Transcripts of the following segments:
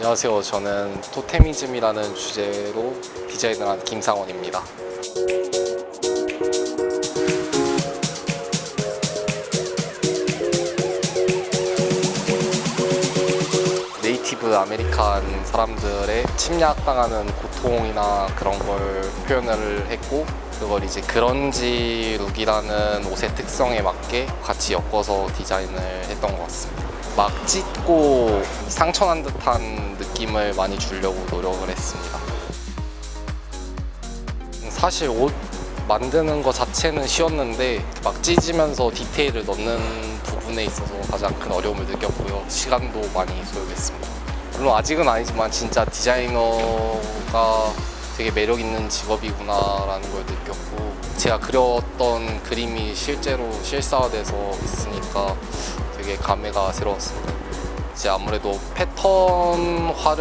안녕하세요. 저는 토테미즘이라는 주제로 디자인을 한 김상원입니다. 네이티브 아메리칸 사람들의 침략당하는 고통이나 그런 걸 표현을 했고 그걸 이제 그런지 룩이라는 옷의 특성에 맞게 같이 엮어서 디자인을 했던 것 같습니다. 막 찢고 상처난 듯한 느낌을 많이 주려고 노력을 했습니다. 사실 옷 만드는 것 자체는 쉬웠는데 막 찢으면서 디테일을 넣는 부분에 있어서 가장 큰 어려움을 느꼈고요. 시간도 많이 소요했습니다. 물론 아직은 아니지만 진짜 디자이너가 되게 매력 있는 직업이구나라는 걸 느꼈고 제가 그렸던 그림이 실제로 실사화돼서 있으니까 되게 감회가 새로웠습니다. 이제 아무래도 패턴화를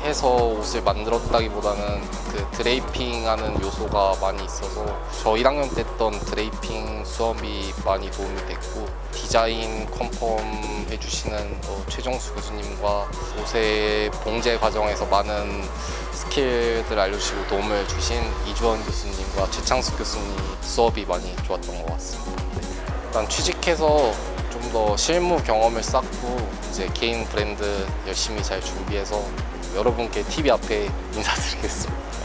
해서 옷을 만들었다기보다는 그 드레이핑하는 요소가 많이 있어서 저 1학년 때 했던 드레이핑 수업이 많이 도움이 됐고 디자인 컨펌 해주시는 어, 최정수 교수님과 옷의 봉제 과정에서 많은 스킬들 알려주시고 도움을 주신 이주원 교수님과 최창숙 교수님 수업이 많이 좋았던 것 같습니다. 네. 일단 취직해서 좀 더 실무 경험을 쌓고 이제 개인 브랜드 열심히 잘 준비해서 여러분께 TV 앞에 인사드리겠습니다.